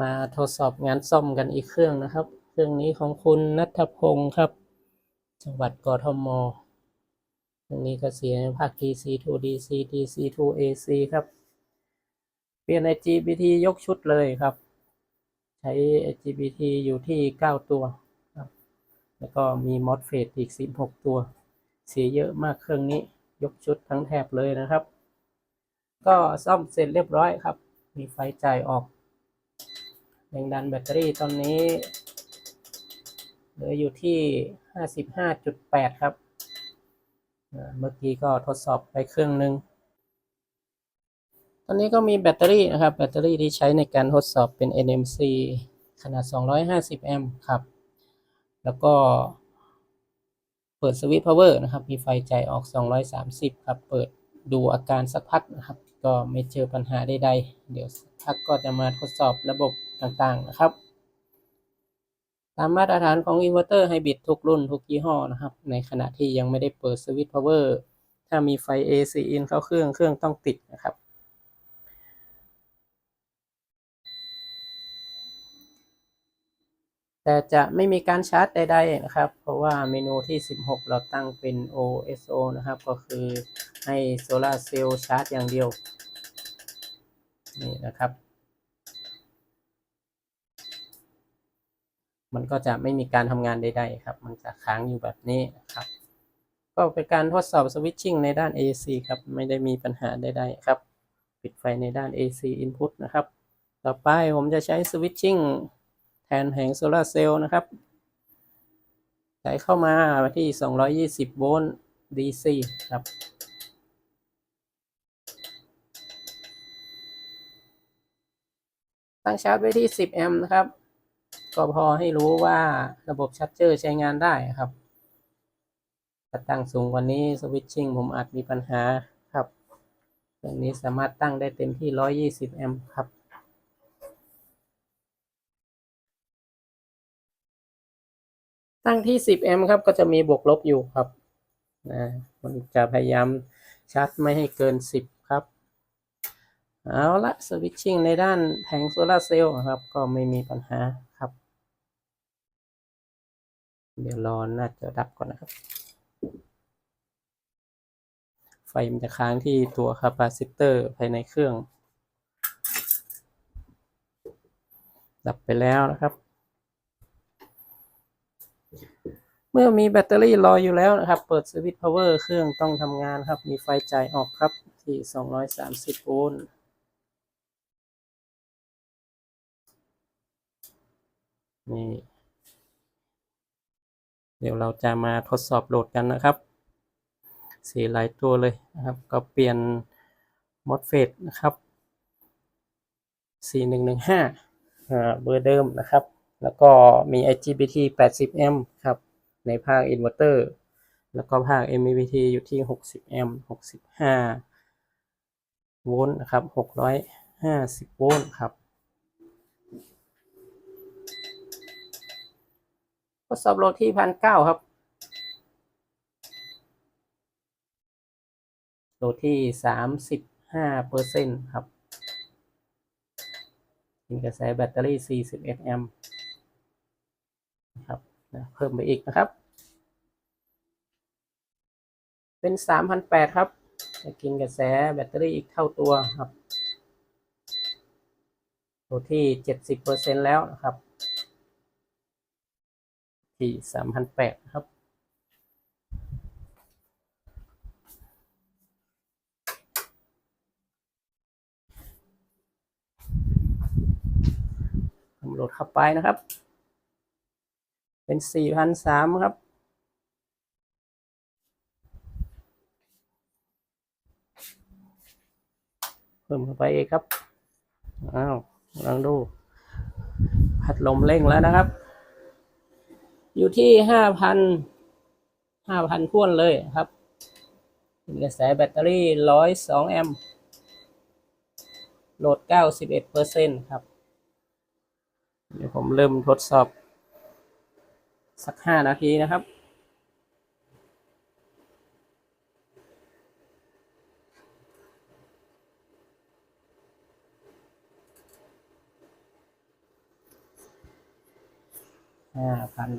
มาทดสอบงานซ่อมกันอีกเครื่องนะครับ เครื่องนี้ของคุณนัทพงศ์ครับ จังหวัดกทมเครื่องนี้ก็เสียภาค DC to DC DC to AC ครับ เปลี่ยน IGBT ยกชุดเลยครับ ใช้ IGBT อยู่ที่ 9 ตัวครับ แล้วก็มี MOSFET อีก 16 ตัว เสียเยอะมากเครื่องนี้ยกชุดทั้งแถบเลยนะครับ ก็ซ่อมเสร็จเรียบร้อยครับ มีไฟจ่ายออก แรงดันแบตเตอรี่ตอนนี้เหลืออยู่ที่ 55.8 ครับ เมื่อกี้ก็ทดสอบไปเครื่องหนึ่งตอนนี้ก็มีแบตเตอรี่นะครับ แบตเตอรี่ที่ใช้ในการทดสอบเป็น NMC ขนาด 250 แอมป์ครับ แล้วก็เปิดสวิตช์พาวเวอร์นะครับ มีไฟใจออก 230 ครับ เปิดดูอาการสักพักนะครับ ก็ไม่เจอปัญหาใดๆ เดี๋ยวสักพักก็จะมาทดสอบระบบ ต่างๆนะครับ ตามมาตรฐานของอินเวอร์เตอร์ไฮบริดทุกรุ่นทุกยี่ห้อนะครับ ในขณะที่ยังไม่ได้เปิดสวิตช์พาวเวอร์ถ้ามีไฟ AC in เข้าเครื่องเครื่องต้องติดนะครับแต่จะไม่มีการชาร์จใดๆนะครับ เพราะว่าเมนูที่ 16 เราตั้งเป็น OSO นะครับ ก็คือให้โซลาเซลล์ชาร์จอย่างเดียว นี่นะครับ มันก็จะไม่มีการทำงานใด ๆ ครับ มันจะค้างอยู่แบบนี้ครับ ก็เป็นการทดสอบสวิตชิ่งในด้าน AC ครับ ไม่ได้มีปัญหาใดๆครับ ปิดไฟในด้าน AC input นะครับ ต่อไปผมจะใช้สวิตชิ่งแทนแผงโซลาเซลล์นะครับ ใส่เข้ามาที่ 220 โวลต์ DC ครับตั้งชาร์จไว้ที่ 10 แอมป์นะครับ ก็พอให้รู้ว่าระบบชาร์จเจอร์ใช้งานได้ครับถ้าตั้งสูงกว่านี้สวิตชิ่งผมอาจมีปัญหาครับเครื่องนี้สามารถตั้งได้เต็มที่ 120 แอมป์ครับ ตั้งที่ 10 แอมป์ครับ ก็จะมีบวกลบอยู่ครับนะมันจะพยายามชาร์จไม่ให้เกิน 10 ครับ เอาละสวิตชิ่งในด้านแผงโซลาร์เซลล์ครับ ก็ไม่มีปัญหา เดี๋ยวรอน่าจะดับก่อนนะครับ ไฟมันจะค้างที่ตัวคาปาซิเตอร์ภายในเครื่อง ดับไปแล้วนะครับ เมื่อมีแบตเตอรี่รออยู่แล้วนะครับ เปิดสวิตช์พาวเวอร์เครื่องต้องทำงานครับ มีไฟจ่ายออกครับที่ 230 โวลต์นี่ เดี๋ยวเราจะมาทดสอบโหลดกันนะครับ สีหลายตัวเลยนะครับ ก็เปลี่ยน MOSFET นะครับ 4115เบอร์เดิมนะครับ แล้วก็มี IGBT 80แอมป์ครับ ในภาคอินเวอร์เตอร์แล้วก็ภาค MPPT อยู่ที่ 60แอมป์65 โวลต์นะครับ 650 โวลต์ครับ ทดสอบโหลดที่พันเก้าครับโหลดที่สามสิบห้าเปอร์เซ็นต์ครับมีกระแสแบตเตอรี่ 41 แอมป์นะครับนะเพิ่มไปอีกนะครับ เป็น 3,800 ครับ จะกินกระแสแบตเตอรี่อีกเท่าตัวครับโหลดที่ 70%แล้วนะครับ ที่สามพันแปดครับ โหลดเข้าไปนะครับ เป็นสี่พันสามครับเพิ่มเข้าไปอีกครับ อ้าวลองดู พัดลมเร่งแล้วนะครับ อยู่ที่ห้าพันห้าพันพ่วนเลยครับกระแสแบตเตอรี่ร้อยสองแอมป์โหลดเก้าสิบเอ็ดเปอร์เซ็นครับ เดี๋ยวผมเริ่มทดสอบ สักห้านาทีนะครับห้าพัน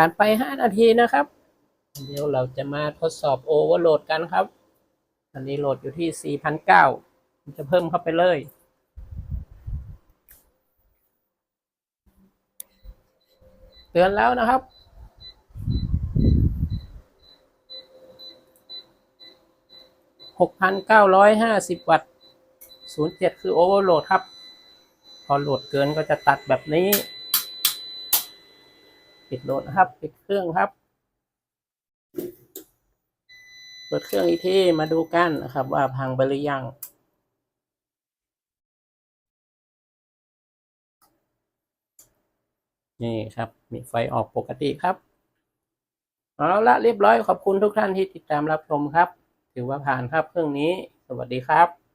ผ่านไปห้านาทีนะครับ เดี๋ยวเราจะมาทดสอบโอเวอร์โหลดกันครับอันนี้โหลดอยู่ที่ 4,009จะเพิ่มเข้าไปเลยเตือนแล้วนะครับ 6,950 วัตต์ 07 คือโอเวอร์โหลดครับ พอโหลดเกินก็จะตัดแบบนี้ ปิดโหลดนะครับ ปิดเครื่องครับ เปิดเครื่องอีกทีมาดูกันนะครับ ว่าพังไปหรือยังนี่ครับ มีไฟออกปกติครับ เอาละเรียบร้อยขอบคุณทุกท่านที่ติดตามรับชมครับ ถือว่าผ่านครับเครื่องนี้ สวัสดีครับ